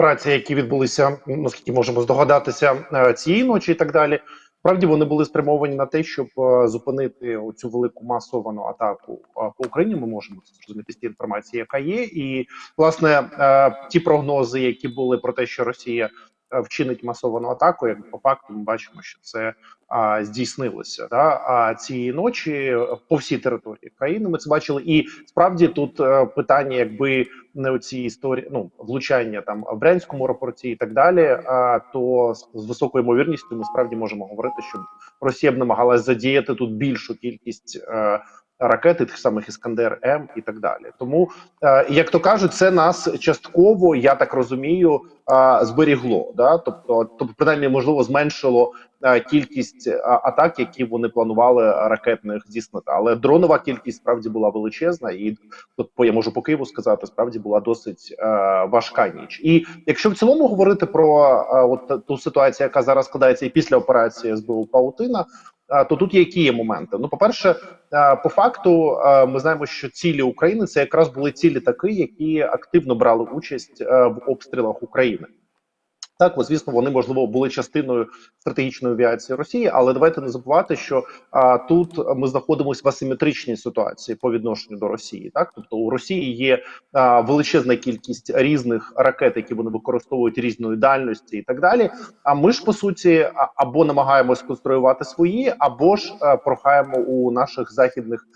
операції, які відбулися, наскільки можемо здогадатися, е, цієї ночі, і так далі. Справді вони були спрямовані на те, щоб е, зупинити цю велику масовану атаку е, по Україні. Ми можемо це зрозуміти з тієї інформації, яка є, і власне ті прогнози, які були про те, що Росія вчинить масовану атаку, як по факту ми бачимо, що це а, здійснилося да а цієї ночі е, по всій території країни. Ми це бачили, і справді тут е, питання, якби не оці історії, ну влучання там в Брянському аеропорті і так далі. А то з, високою ймовірністю ми справді можемо говорити, що Росія б намагалась задіяти тут більшу кількість. Е, Ракети тих самих Іскандер М і так далі. Тому, е, як то кажуть, це нас частково, я так розумію, е, зберігло. Да? Тобто, тобто, принаймні, можливо, зменшило е, кількість атак, які вони планували ракетних здійснити. Але дронова кількість справді була величезна, і тут я можу по Києву сказати, справді була досить важка ніч. І якщо в цілому говорити про от ту ситуацію, яка зараз складається і після операції СБУ Паутина. То тут є які є моменти? Ну, по-перше, е, по факту, ми знаємо, що цілі України це якраз були цілі такі, які активно брали участь в обстрілах України. Так, от, звісно, вони можливо були частиною стратегічної авіації Росії, але давайте не забувати, що а, тут ми знаходимося в асиметричній ситуації по відношенню до Росії. Так, тобто у Росії є а, величезна кількість різних ракет, які вони використовують різної дальності, і так далі. А ми ж по суті або намагаємось конструювати свої, або ж а, прохаємо у наших західних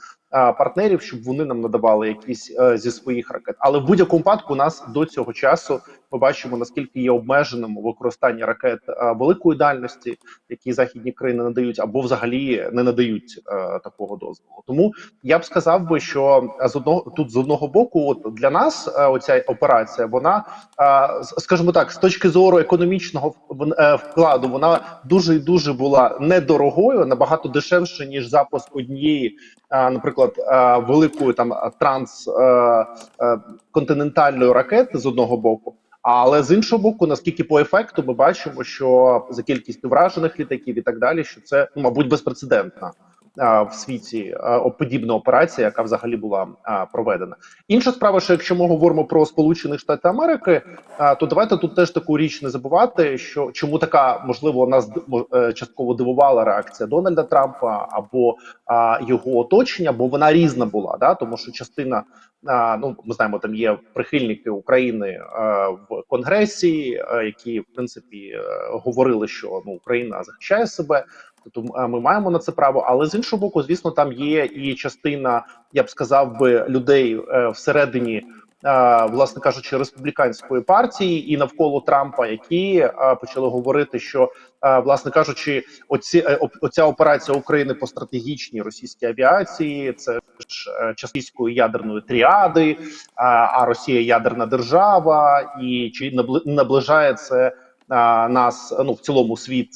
партнерів, щоб вони нам надавали якісь е, зі своїх ракет. Але в будь-якому випадку у нас до цього часу ми бачимо наскільки є обмеженим використання ракет е, великої дальності, які західні країни надають, або взагалі не надають е, такого дозволу. Тому я б сказав би, що з одного тут з одного боку, от для нас е, оця операція, вона е, скажімо так, з точки зору економічного е, вкладу, вона дуже і дуже була недорогою, набагато дешевше ніж запуск однієї, е, наприклад, е, великої там транс е, е, континентальної ракети з одного боку. Але з іншого боку, наскільки по ефекту ми бачимо, що за кількістю вражених літаків і так далі, що це ну, мабуть безпрецедентна в світі подібна операція, яка взагалі була проведена. Інша справа, що якщо ми говоримо про Сполучених Штати Америки, то давайте тут теж таку річ не забувати, що чому така можливо нас е, частково дивувала реакція Дональда Трампа або його оточення, бо вона різна була, да тому що частина ну ми знаємо, там є прихильники України в Конгресі, які в принципі е, говорили, що ну Україна захищає себе. Тобто е, ми маємо на це право, але з іншого боку, звісно, там є і частина, я б сказав би, людей е, всередині, е, власне кажучи, республіканської партії і навколо Трампа, які почали говорити, що власне кажучи, оці оця операція України по стратегічній російській авіації, це ж е, ядерної тріади, а, Росія ядерна держава, і чи набли- наближає це нас ну в цілому світ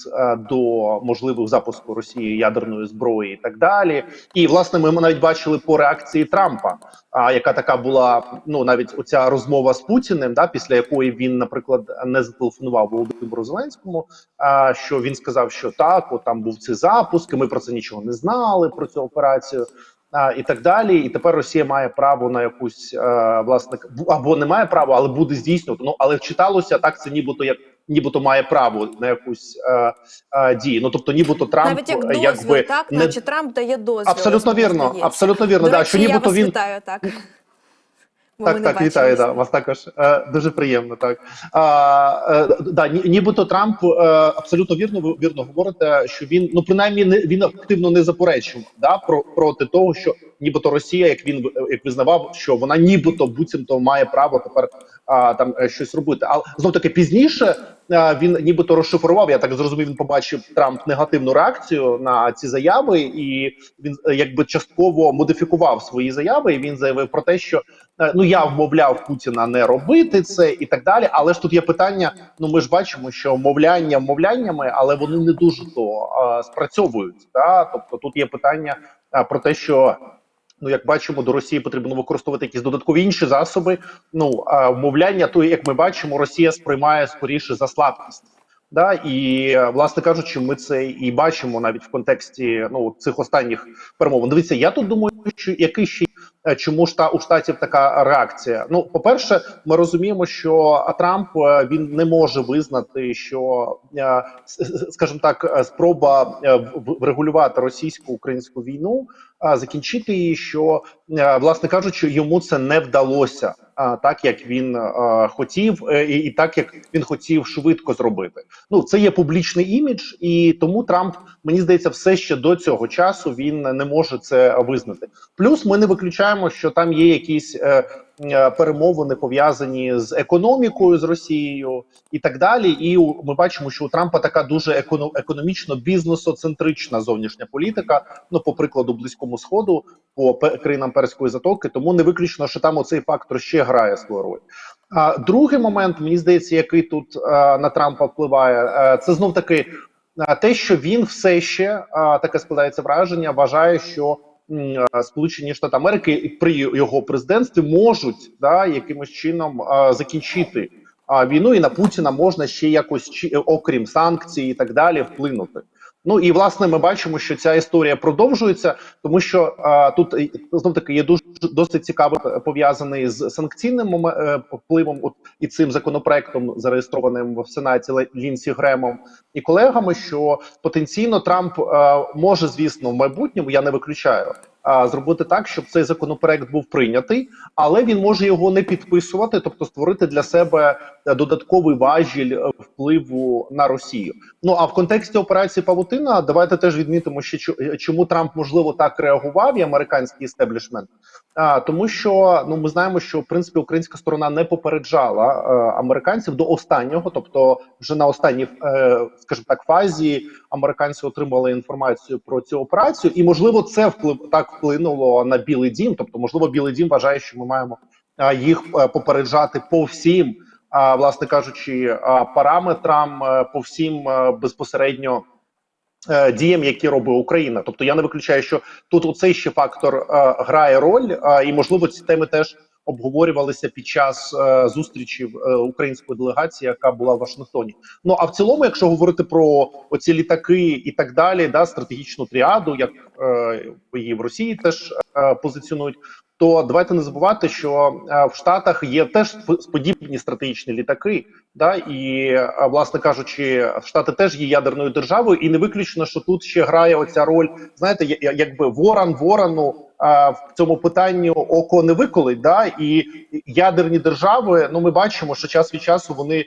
до можливих запуску Росії ядерної зброї і так далі. І власне ми навіть бачили по реакції Трампа, а яка така була ну навіть оця розмова з Путіним, да після якої він, наприклад, не зателефонував Володимиру Зеленському. А що він сказав, що так, от там був цей запуск, ми про це нічого не знали про цю операцію. А, і так далі, і тепер Росія має право на якусь е, власне або не має права, але буде здійснювати. Ну але читалося так. Це нібито як нібито має право на якусь е, е, дію. Ну тобто, нібито Трамп Навіть як дозвіл, якби так? не Наче Трамп дає дозвіл. абсолютно вірно, абсолютно вірно. До да, що я нібито вас він вітаю, так. Бо так, так, вітаю. Да, вас також е, дуже приємно. Так а, е, да, ні- нібито Трамп е, абсолютно вірно вірно говорите, що він ну принаймні не він активно не заперечував да про проти того, що нібито Росія, як він е, як визнавав, що вона нібито буцімто має право тепер а, там щось робити. Але знов таки пізніше він нібито розшифрував. Я так зрозумів, він побачив Трамп негативну реакцію на ці заяви, і він е, якби частково модифікував свої заяви. І він заявив про те, що е, ну я вмовляв Путіна не робити це і так далі. Але ж тут є питання. Ну ми ж бачимо, що мовляння мовляннями, але вони не дуже то е, спрацьовують. Да? Тобто тут є питання е, про те, що. Ну, як бачимо, до Росії потрібно використовувати якісь додаткові інші засоби. Ну а вмовляння, то як ми бачимо, Росія сприймає скоріше за слабкість. Да, і е, власне кажучи, ми це і бачимо навіть в контексті ну цих останніх перемовин. Дивіться, я тут думаю, що який ще Чому ж та у штатів така реакція? Ну, по-перше, ми розуміємо, що Трамп е, він не може визнати, що е, скажімо так, е, спроба е, врегулювати російсько-українську війну, закінчити її, що е, власне кажучи, йому це не вдалося. Так як він хотів, е, і, і так як він хотів швидко зробити. Ну це є публічний імідж, і тому Трамп мені здається, все ще до цього часу він не може це визнати. Плюс ми не виключаємо, що там є якісь е, перемовини пов'язані з економікою з Росією і так далі. І ми бачимо, що у Трампа така дуже економ, економічно бізнесоцентрична зовнішня політика. Ну, по прикладу, близькому сходу, по країнам перської затоки. Тому не виключно, що там оцей фактор ще грає свою роль. А другий момент, мені здається, який тут е, на Трампа впливає, е, це знов таки е, те, що він все ще е, таке складається враження, вважає, що е, Сполучені Штати Америки при його президентстві можуть да якимось чином е, закінчити війну, і на Путіна можна ще якось окрім санкцій і так далі вплинути. Ну і власне ми бачимо, що ця історія продовжується, тому що а, тут е, знов таки є дуже досить цікавий е, пов'язаний з санкційним е, впливом, от і цим законопроектом, зареєстрованим в Сенаті Лінсі Гремом і колегами, що потенційно Трамп е, може, звісно, в майбутньому я не виключаю. Зробити так, щоб цей законопроект був прийнятий, але він може його не підписувати, тобто створити для себе е, додатковий важіль е, впливу на Росію. Ну а в контексті операції Павутина давайте теж відмітимо, чу- е, чому Трамп можливо так реагував і американський істеблішмент. А тому, що ну ми знаємо, що в принципі українська сторона не попереджала е, американців до останнього, тобто вже на останній, е, скажімо так, фазі американці отримали інформацію про цю операцію, і можливо це вплив так вплинуло на Білий Дім. Тобто, можливо, Білий Дім вважає, що ми маємо їх е, попереджати по всім, власне кажучи, параметрам, е, по всім е, безпосередньо. Е, Діям, які робить Україна, тобто я не виключаю, що тут оцей ще фактор е, грає роль, е, і можливо ці теми теж обговорювалися під час е, зустрічі е, української делегації, яка була в Вашингтоні. Ну а в цілому, якщо говорити про оці літаки і так далі, да стратегічну тріаду, як е, її в Росії теж е, позиціонують. То давайте не забувати, що е, в Штатах є теж подібні стратегічні літаки, да і е, власне кажучи, Штати теж є ядерною державою, і не виключно, що тут ще грає оця роль. Знаєте, якби ворон ворону е, в цьому питанні око не виколить. Да, і ядерні держави, ну ми бачимо, що час від часу вони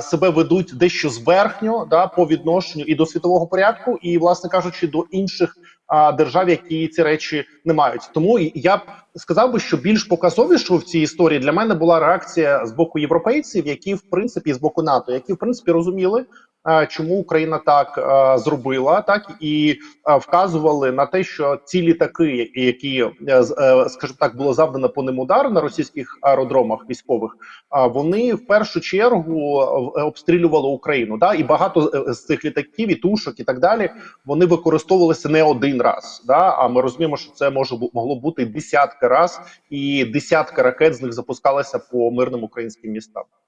себе ведуть дещо зверхньо, да, по відношенню і до світового порядку, і власне кажучи, до інших а, держав, які ці речі не мають. Тому я б сказав би, що більш показовішою в цій історії для мене була реакція з боку європейців, які в принципі з боку НАТО, які в принципі розуміли. Е, Чому Україна так е, зробила, так і е, вказували на те, що ці літаки, які скажімо так, було завдано по ним удар на російських аеродромах військових, вони в першу чергу обстрілювали Україну. Да, і багато з цих літаків і тушок і так далі вони використовувалися не один раз. Да, а ми розуміємо, що це може могло бути десятки раз, і десятки ракет з них запускалися по мирним українським містам.